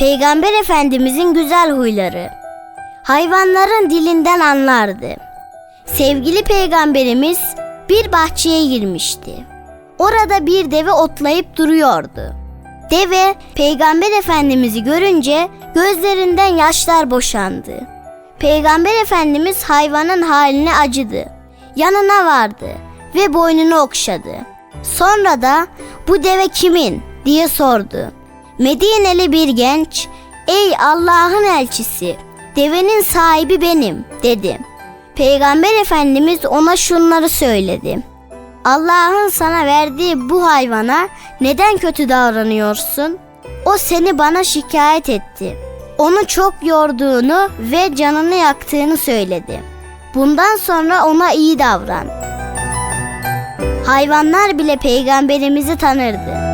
Peygamber Efendimizin güzel huyları. Hayvanların dilinden anlardı. Sevgili peygamberimiz bir bahçeye girmişti. Orada bir deve otlayıp duruyordu. Deve peygamber efendimizi görünce gözlerinden yaşlar boşandı. Peygamber efendimiz hayvanın haline acıdı. Yanına vardı ve boynunu okşadı. Sonra da bu deve kimin diye sordu. Medineli bir genç, ey Allah'ın elçisi, devenin sahibi benim dedi. Peygamber Efendimiz ona şunları söyledi. Allah'ın sana verdiği bu hayvana neden kötü davranıyorsun? O seni bana şikayet etti. Onu çok yorduğunu ve canını yaktığını söyledi. Bundan sonra ona iyi davran. Hayvanlar bile peygamberimizi tanırdı.